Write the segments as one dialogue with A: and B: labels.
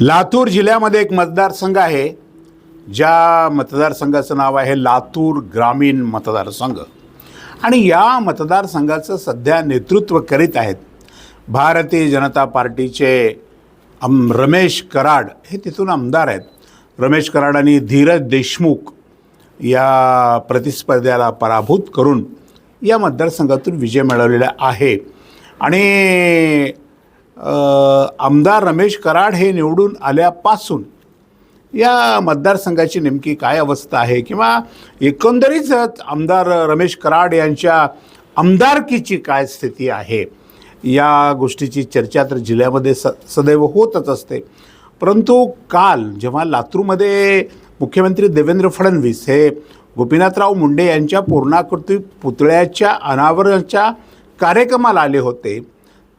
A: लातूर जिल्ह्यामध्ये एक मतदारसंघ आहे ज्या मतदारसंघाचं नाव आहे लातूर ग्रामीण मतदारसंघ. आणि या मतदारसंघाचं सध्या नेतृत्व करीत आहेत भारतीय जनता पार्टीचे अम रमेश कराड. हे तिथून आमदार आहेत. रमेश कराड आणि धीरज देशमुख या प्रतिस्पर्ध्याला पराभूत करून या मतदारसंघातून विजय मिळवलेला आहे. आणि आमदार रमेश कराड हे निवडून आल्यापासून या मतदारसंघाची नेमकी काय अवस्था आहे? किंवा एकंदरीत आमदार रमेश कराड यांच्या आमदारकीची काय स्थिती आहे? या गोष्टीची चर्चा तर जिल्ह्यामध्ये स सदैव होतच असते. परंतु काल जेव्हा लातूरमध्ये मुख्यमंत्री देवेंद्र फडणवीस हे गोपीनाथराव मुंडे यांच्या पूर्णाकृती पुतळ्याच्या अनावरणाच्या कार्यक्रमाला आले होते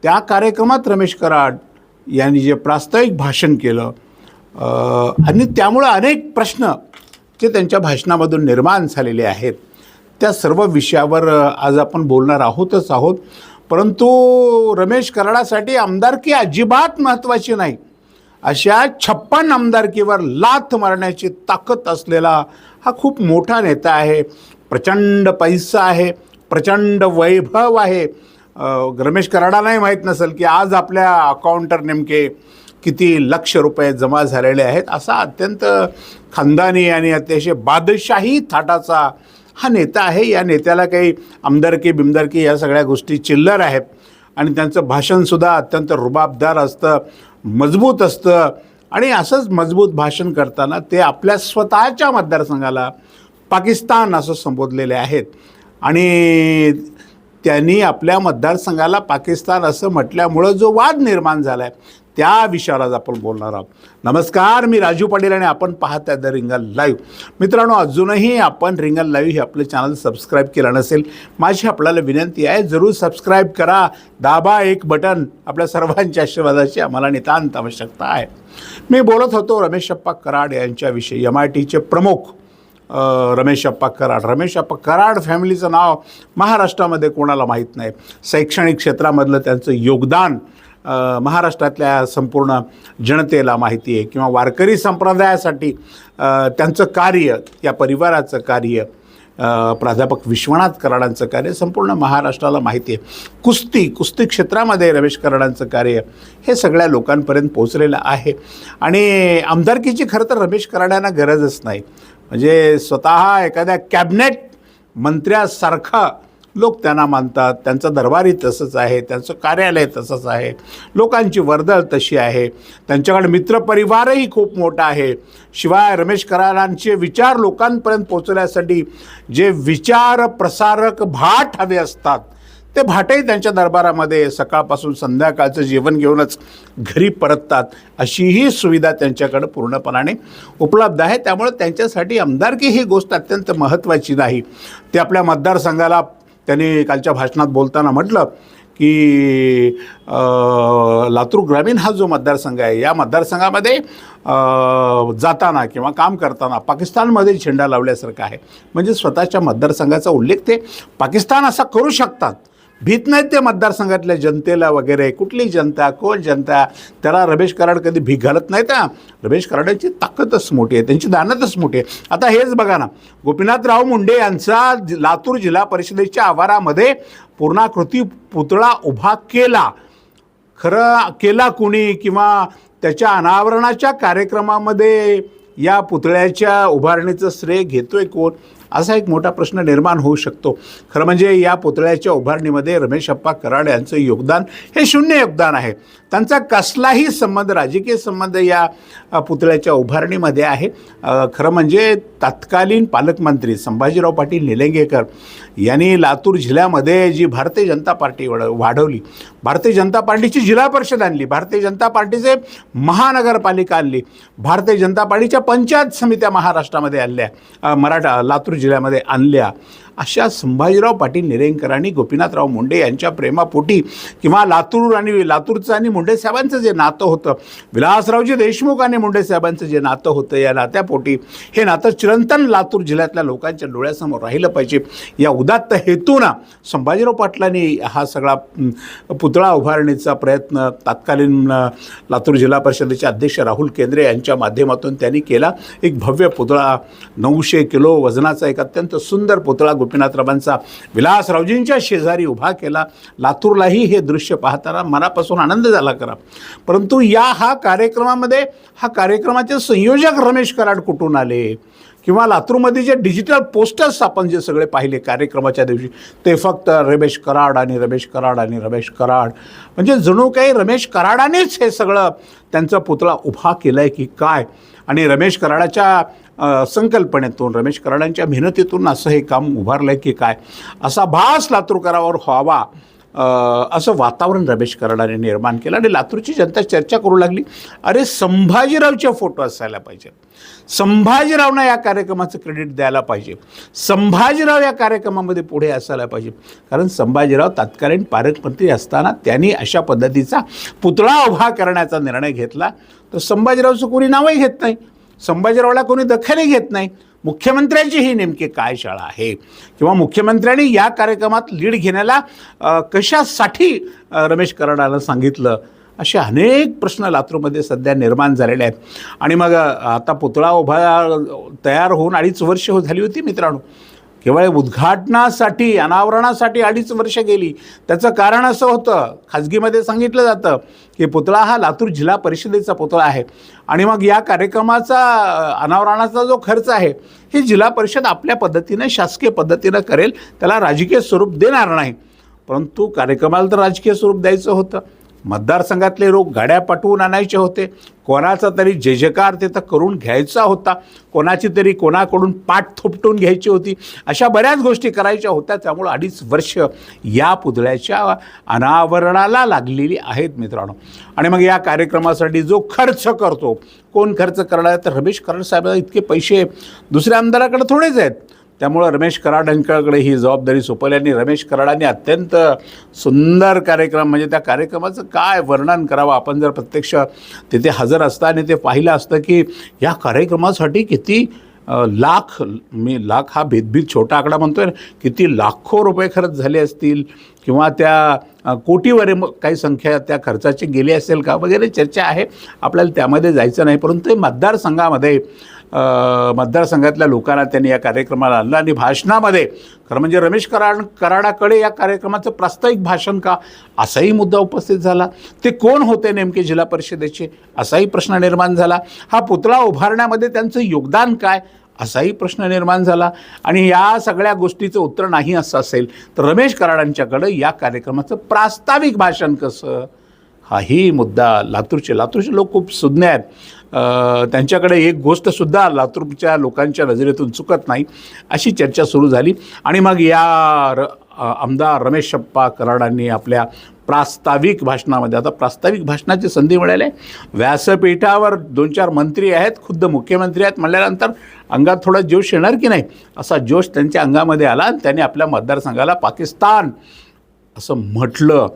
A: त्या कार्यक्रमात रमेश कराड यांनी जे प्रास्ताविक भाषण केलं आणि त्यामुळं अनेक प्रश्न जे त्यांच्या भाषणामधून निर्माण झालेले आहेत त्या सर्व विषयावर आज आपण बोलणार आहोतच आहोत. परंतु रमेश कराडासाठी आमदारकी अजिबात महत्त्वाची नाही. अशा छप्पन आमदारकीवर लाथ मारण्याची ताकद असलेला हा खूप मोठा नेता आहे. प्रचंड पैसा आहे प्रचंड वैभव आहे. रमेश कराडालाही माहीत नसेल की आज आपल्या अकाउंटर नेमके किती लक्ष रुपये जमा झालेले आहेत असा अत्यंत खानदानी आणि अतिशय बादशाही थाटाचा हा नेता आहे. या नेत्याला काही आमदारकी बिमदारकी या सगळ्या गोष्टी चिल्लर आहेत आणि त्यांचं भाषणसुद्धा अत्यंत रुबाबदार असतं मजबूत असतं आणि असंच मजबूत भाषण करताना ते आपल्या स्वतःच्या मतदारसंघाला पाकिस्तान असं संबोधलेले आहेत. आणि त्यांनी आपल्या मतदारसंघाला पाकिस्तान असं म्हटल्यामुळं जो वाद निर्माण झाला आहे त्या विषयावर आज आपण बोलणार आहोत. नमस्कार मी राजू पाटील आणि आपण पाहत आहे द रिंगल लाईव्ह मित्रांनो अजूनही आपण रिंगल लाईव्ह हे आपलं चॅनल सबस्क्राईब केलं नसेल माझी आपल्याला विनंती आहे जरूर सबस्क्राईब करा. दाबा एक बटन आपल्या सर्वांच्या आशीर्वादाची आम्हाला नितांत आवश्यकता आहे. मी बोलत होतो रमेश अप्पा कराड यांच्याविषयी एम आय टीचे प्रमुख रमेश अप्पा कराड. रमेश अप्पा कराड फॅमिलीचं नाव महाराष्ट्रामध्ये कोणाला माहीत नाही. शैक्षणिक क्षेत्रामधलं त्यांचं योगदान महाराष्ट्रातल्या संपूर्ण जनतेला माहिती आहे किंवा वारकरी संप्रदायासाठी त्यांचं कार्य या परिवाराचं कार्य प्राध्यापक विश्वनाथ कराडांचं कार्य संपूर्ण महाराष्ट्राला माहिती आहे. कुस्ती कुस्ती क्षेत्रामध्ये रमेश कराडांचं कार्य हे सगळ्या लोकांपर्यंत पोचलेलं आहे. आणि आमदारकीची खरं तर रमेश कराडांना गरजच नाही. म्हणजे स्वतः एखाद्या कॅबिनेट मंत्र्यासारखा लोक त्यांना मानतात. त्यांचं दरबारी तसंच आहे. त्यांचं कार्यालय तसंच आहे. लोकांची वर्दळ तशी आहे. त्यांच्याकडे मित्रपरिवारही खूप मोठा आहे. शिवाय रमेश कराडांचे विचार लोकांपर्यंत पोचवण्यासाठी जे विचार प्रसारक भाट हवे असतात ते भाटही त्यांच्या दरबारामध्ये सकाळपासून संध्याकाळचं जेवण घेऊनच घरी परततात. अशीही सुविधा त्यांच्याकडं पूर्णपणाने उपलब्ध आहे. त्यामुळे त्यांच्यासाठी आमदारकी ही गोष्ट अत्यंत महत्त्वाची नाही. ते आपल्या मतदारसंघाला त्यांनी कालच्या भाषणात बोलताना म्हटलं की लातूर ग्रामीण हा जो मतदारसंघ आहे या मतदारसंघामध्ये जाताना किंवा काम करताना पाकिस्तानमध्ये झेंडा लावल्यासारखा आहे. म्हणजे स्वतःच्या मतदारसंघाचा उल्लेख ते पाकिस्तान असा करू शकतात. भीत नाहीत ते मतदारसंघातल्या जनतेला वगैरे. कुठली जनता कोण जनता? त्याला रमेश कराड कधी भीक घालत नाही का रमेश कराडांची ताकदच मोठी आहे त्यांची दानतच मोठी आहे. आता हेच बघा ना गोपीनाथराव मुंडे यांचा लातूर जिल्हा परिषदेच्या आवारामध्ये पूर्णाकृती पुतळा उभा केला. खरं केला कुणी किंवा त्याच्या अनावरणाच्या कार्यक्रमामध्ये या पुतळ्याच्या उभारणीचं श्रेय घेतोय कोण? असा एक मोठा प्रश्न निर्माण होऊ शकतो. खरं म्हणजे या पुतळ्याच्या उभारणीमध्ये रमेश अप्पा कराड यांचं योगदान हे शून्य योगदान आहे. त्यांचा कसलाही संबंध राजकीय संबंध या पुतळ्याच्या उभारणीमध्ये आहे. खरं म्हणजे तत्कालीन पालकमंत्री संभाजीराव पाटील निलंगेकर यांनी लातूर जिल्ह्यामध्ये जी भारतीय जनता पार्टी वड वाढवली भारतीय जनता पार्टीची जिल्हा परिषद आणली भारतीय जनता पार्टीचे महानगरपालिका आणली भारतीय जनता पार्टीच्या पंचायत समित्या महाराष्ट्रामध्ये आणल्या मराठा लातूर जिल्ह्यामध्ये आणल्या. अशा संभाजीराव पाटील निरेंकरांनी गोपीनाथराव मुंडे यांच्या प्रेमापोटी किंवा लातूर आणि लातूरचं आणि मुंडे साहेबांचं जे नातं होतं विलासरावजी देशमुख आणि मुंडे साहेबांचं जे नातं होतं या नात्यापोटी हे नातं चिरंतन लातूर जिल्ह्यातल्या लोकांच्या डोळ्यासमोर राहिलं पाहिजे. या उदात्त हेतूनं संभाजीराव पाटलांनी हा सगळा पुतळा उभारणीचा प्रयत्न तत्कालीन लातूर जिल्हा परिषदेचे अध्यक्ष राहुल केंद्रे यांच्या माध्यमातून त्यांनी केला. एक भव्य पुतळा नऊशे किलो वजनाचा एक अत्यंत सुंदर पुतळा गोपीनाथरावांचा विलासरावजींच्या शेजारी उभा केला. लातूरलाही हे दृश्य पाहताना मनापासून आनंद झाला करा. परंतु या हा कार्यक्रमामध्ये हा कार्यक्रमाचे संयोजक रमेश कराड कुठून आले? किंवा लातूरमध्ये जे डिजिटल पोस्टर्स आपण जे सगळे पाहिले कार्यक्रमाच्या दिवशी ते फक्त रमेश कराड आणि रमेश कराड आणि रमेश कराड. म्हणजे जणू काही रमेश कराडानेच हे सगळं त्यांचा पुतळा उभा केला आहे की काय? आणि रमेश कराडाच्या संकल्पनेतून रमेश कराडांच्या मेहनतीतून असं हे काम उभारलं आहे की काय? असा भास लातूरकरावर व्हावा असं वातावरण रमेश कराडाने निर्माण केलं आणि लातूरची जनता चर्चा करू लागली. अरे संभाजीरावचे फोटो असायला पाहिजेत. संभाजीरावना या कार्यक्रमाचं क्रेडिट द्यायला पाहिजे. संभाजीराव या कार्यक्रमामध्ये पुढे असायला पाहिजे. कारण संभाजीराव तत्कालीन पालकमंत्री असताना त्यांनी अशा पद्धतीचा पुतळा उभा करण्याचा निर्णय घेतला. तर संभाजीरावचं कोणी नावही घेत नाही. संभाजीरावला कोणी दखलही घेत नाही. मुख्यमंत्र्यांची ही नेमकी काय शाळा आहे? किंवा मुख्यमंत्र्यांनी या कार्यक्रमात लीड घेण्याला कशासाठी रमेश कराडानं सांगितलं? असे अनेक प्रश्न लातूरमध्ये सध्या निर्माण झालेले आहेत. आणि मग आता पुतळा उभा तयार होऊन अडीच वर्ष हो- झाली होती मित्रांनो. केवळ उद्घाटनासाठी अनावरणासाठी अडीच वर्ष गेली. त्याचं कारण असं होतं खाजगीमध्ये सांगितलं जातं की पुतळा हा लातूर जिल्हा परिषदेचा पुतळा आहे. आणि मग या कार्यक्रमाचा अनावरणाचा जो खर्च आहे हे जिल्हा परिषद आपल्या पद्धतीनं शासकीय पद्धतीनं करेल. त्याला राजकीय स्वरूप देणार नाही. परंतु कार्यक्रमाला तर राजकीय स्वरूप द्यायचं होतं. मतदारसंघातले लोक गाड्या पाठवून आणायचे होते. कोणाचा तरी जय जयकार तिथं करून घ्यायचा होता. कोणाची तरी कोणाकडून पाठ थोपटून घ्यायची होती. अशा बऱ्याच गोष्टी करायच्या होत्या. त्यामुळं अडीच वर्ष या पुतळ्याच्या अनावरणाला लागलेली आहेत मित्रांनो. आणि मग या कार्यक्रमासाठी जो खर्च करतो कोण खर्च करणार तर रमेश कराड इतके पैसे दुसऱ्या आमदाराकडे थोडेच आहेत. त्यामुळं रमेश कराडांकडे ही जबाबदारी सोपवली आणि रमेश कराडांनी अत्यंत सुंदर कार्यक्रम म्हणजे त्या कार्यक्रमाचं काय वर्णन करावं आपण जर प्रत्यक्ष तिथे हजर असता आणि ते पाहिलं असतं की या कार्यक्रमासाठी किती लाख मी लाख हा भीतभीत छोटा आकडा म्हणतोय आहे किती लाखो रुपये खर्च झाले असतील किंवा त्या कोटीवर काही संख्या त्या खर्चाची गेली असेल का वगैरे चर्चा आहे. आपल्याला त्यामध्ये जायचं नाही परंतु मतदारसंघामध्ये मतदारसंघातल्या लोकांना त्यांनी या कार्यक्रमाला आणलं. आणि भाषणामध्ये खरं म्हणजे रमेश कराड कराडाकडे या कार्यक्रमाचं प्रास्ताविक भाषण का? असाही मुद्दा उपस्थित झाला. ते कोण होते नेमके जिल्हा परिषदेचे? असाही प्रश्न निर्माण झाला. हा पुतळा उभारण्यामध्ये त्यांचं योगदान काय? असाही प्रश्न निर्माण झाला. आणि या सगळ्या गोष्टीचं उत्तर नाही असं असेल तर रमेश कराडांच्याकडं या कार्यक्रमाचं प्रास्ताविक भाषण कसं? हाही मुद्दा लातूरचे लातूरचे लोक खूप सुज्ञ आहेत. त्यांच्याकडे एक गोष्टसुद्धा लातूरच्या लोकांच्या नजरेतून चुकत नाही. अशी चर्चा सुरू झाली. आणि मग या र आमदार आमदार रमेशप्पा कराडांनी आपल्या प्रास्ताविक भाषणामध्ये आता प्रास्ताविक भाषणाची संधी मिळाली आहे. व्यासपीठावर दोन चार मंत्री आहेत खुद्द मुख्यमंत्री आहेत म्हणल्यानंतर अंगात थोडा जोश येणार की नाही? असा जोश त्यांच्या अंगामध्ये आला आणि त्यांनी आपल्या मतदारसंघाला पाकिस्तान असं म्हटलं.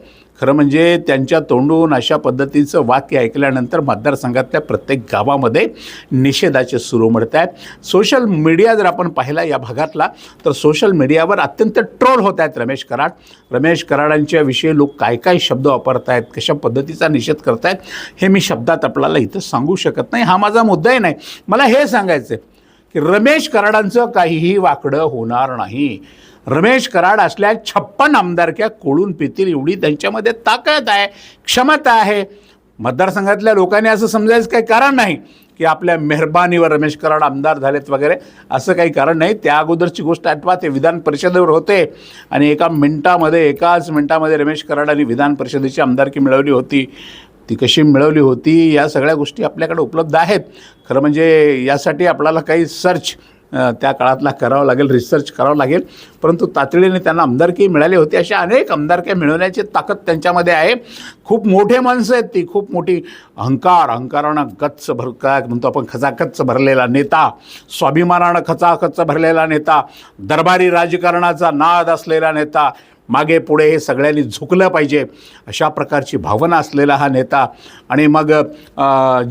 A: खरं म्हणजे त्यांच्या तोंडून अशा पद्धतीचं वाक्य ऐकल्यानंतर मतदारसंघातल्या प्रत्येक गावामध्ये निषेधाचे सुरू म्हणत आहेत. सोशल मीडिया जर आपण पाहिला या भागातला तर सोशल मीडियावर अत्यंत ट्रोल होत आहेत रमेश कराड. रमेश कराडांच्या विषयी लोक काय काय शब्द वापरत आहेत कशा पद्धतीचा निषेध करत आहेत हे मी शब्दात आपल्याला इथं सांगू शकत नाही. हा माझा मुद्दाही नाही. मला हे सांगायचं आहे की रमेश कराडांचं काहीही वाकडं होणार नाही. रमेश कराड असल्या छप्पन आमदारक्या कोळून पितील एवढी त्यांच्यामध्ये ताकद आहे क्षमता आहे. मतदारसंघातल्या लोकांनी असं समजायचं काही कारण नाही की आपल्या मेहरबानीवर रमेश कराड आमदार झालेत वगैरे असं काही कारण नाही. त्या अगोदरची गोष्ट आठवा ते विधान परिषदेवर होते आणि एका मिनटामध्ये एकाच मिनटामध्ये रमेश कराडांनी विधान परिषदेची आमदारकी मिळवली होती. ती कशी मिळवली होती या सगळ्या गोष्टी आपल्याकडे उपलब्ध आहेत. खरं म्हणजे यासाठी आपल्याला काही सर्च त्या काळातला करावं लागेल रिसर्च करावं लागेल. परंतु तातडीने त्यांना आमदारकी मिळाली होती. अशा अनेक आमदारक्या मिळवण्याची ताकद त्यांच्यामध्ये आहे. खूप मोठे माणसं आहेत ती. खूप मोठी अहंकार अहंकारानं गच्च भर काय म्हणतो आपण खचाखच भरलेला नेता स्वाभिमानानं खचाखच भरलेला नेता दरबारी राजकारणाचा नाद असलेला नेता मागे पुढे हे सगळ्यांनी झुकलं पाहिजे अशा प्रकारची भावना असलेला हा नेता. आणि मग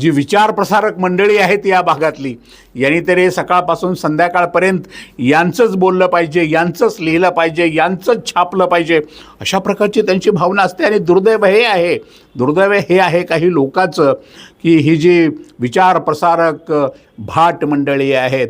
A: जी विचार प्रसारक मंडळी आहेत या भागातली यांनी तरी सकाळपासून संध्याकाळपर्यंत यांचंच बोललं पाहिजे यांचंच लिहिलं पाहिजे यांचंच छापलं पाहिजे. अशा प्रकारची त्यांची भावना असते आणि दुर्दैव हे आहे. दुर्दैव हे आहे काही लोकांचं की ही जी विचार प्रसारक भाट मंडळी आहेत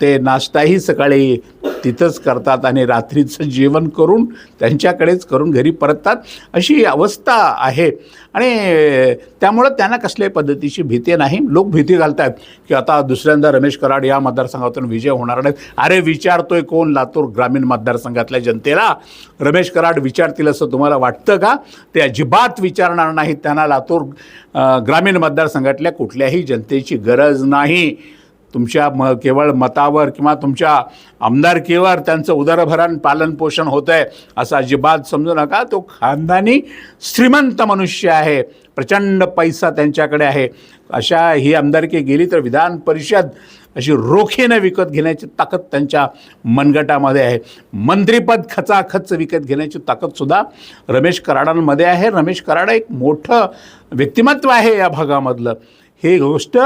A: ते नाश्ताही सकाळी तिथंच करतात आणि रात्रीचं जेवण करून त्यांच्याकडेच करून घरी परततात. अशी अवस्था आहे. आणि त्यामुळं त्यांना कसल्याही पद्धतीची भीती नाही. लोक भीती घालतात की आता दुसऱ्यांदा रमेश कराड या मतदारसंघातून विजय होणार नाही अरे विचारतोय कोण लातूर ग्रामीण मतदारसंघातल्या जनतेला? रमेश कराड विचारतील असं तुम्हाला वाटतं का? ते अजिबात विचारणार नाहीत. त्यांना लातूर ग्रामीण मतदारसंघातल्या कुठल्याही जनतेची गरज नाही. तुमच्या म केवळ मतावर किंवा तुमच्या आमदारकीवर त्यांचं उदरभरण पालनपोषण होतं आहे असं अजिबात समजू नका. तो खानदानी श्रीमंत मनुष्य आहे. प्रचंड पैसा त्यांच्याकडे आहे. अशा ही आमदारकी गेली तर विधान परिषद अशी रोखीनं विकत घेण्याची ताकद त्यांच्या मनगटामध्ये आहे. मंत्रीपद खचाखच विकत घेण्याची ताकदसुद्धा रमेश कराडांमध्ये आहे. रमेश कराड एक मोठं व्यक्तिमत्व आहे या भागामधलं. हे गोष्ट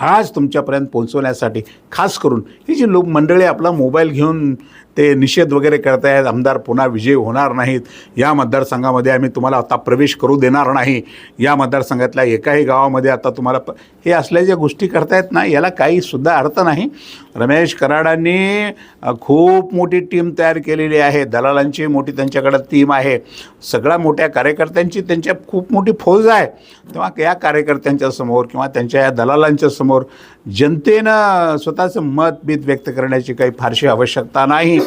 A: आज तुमच्यापर्यंत पोहोचवण्यासाठी खास करून ही जी लोक मंडळी आपला मोबाईल घेऊन ते निषेध वगैरे करतायत. आमदार पुन्हा विजय होणार नाहीत. या मतदारसंघामध्ये आम्ही तुम्हाला आता प्रवेश करू देणार नाही. या मतदारसंघातल्या एकाही गावामध्ये आता तुम्हाला प हे असल्या ज्या गोष्टी करतायत ना याला काहीसुद्धा अर्थ नाही. रमेश कराडांनी खूप मोठी टीम तयार केलेली आहे. दलालांची मोठी त्यांच्याकडं टीम आहे. सगळ्या मोठ्या कार्यकर्त्यांची त्यांच्या खूप मोठी फौज आहे. तेव्हा या कार्यकर्त्यांच्या समोर किंवा त्यांच्या या दलालांच्या समोर जनतेनं स्वतःचं मत बीत व्यक्त करण्याची काही फारशी आवश्यकता नाही.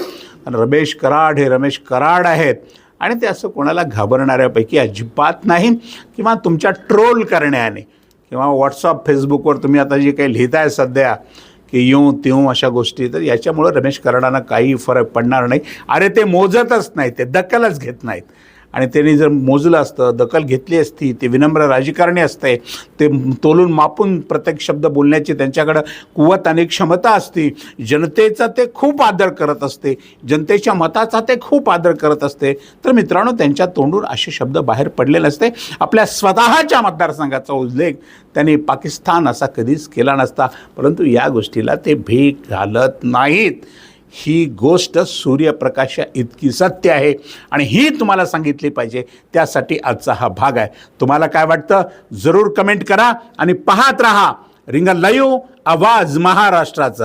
A: रमेश कराड हे रमेश कराड आहेत. आणि ते असं कोणाला घाबरणाऱ्यापैकी अजिबात नाही किंवा तुमच्या ट्रोल करण्याने. किंवा व्हॉट्सअप फेसबुकवर तुम्ही आता जे काही लिहिताय सध्या की येऊ तेऊ अशा गोष्टी तर याच्यामुळं रमेश कराडांना काही फरक पडणार नाही. अरे ते मोजतच नाही ते दखलच घेत नाहीत. आणि त्यांनी जर मोजलं असतं दखल घेतली असती ते विनम्र राजकारणी असते ते तोलून मापून प्रत्येक शब्द बोलण्याची त्यांच्याकडं कुवत आणि क्षमता असती. जनतेचा ते खूप आदर करत असते. जनतेच्या मताचा ते खूप आदर करत असते. तर मित्रांनो त्यांच्या तोंडून असे शब्द बाहेर पडले नसते. आपल्या स्वतःच्या मतदारसंघाचा उल्लेख त्यांनी पाकिस्तान असा कधीच केला नसता. परंतु या गोष्टीला ते भीक घालत नाहीत. ही गोष्ट सूर्यप्रकाशा इतकी सत्य आहे आणि ही तुम्हाला सांगितली पाहिजे. त्यासाठी आजचा हा भाग आहे. तुम्हाला काय वाटतं? जरूर कमेंट करा आणि पाहत राहा. रिंग लाईव्ह आवाज महाराष्ट्राचा.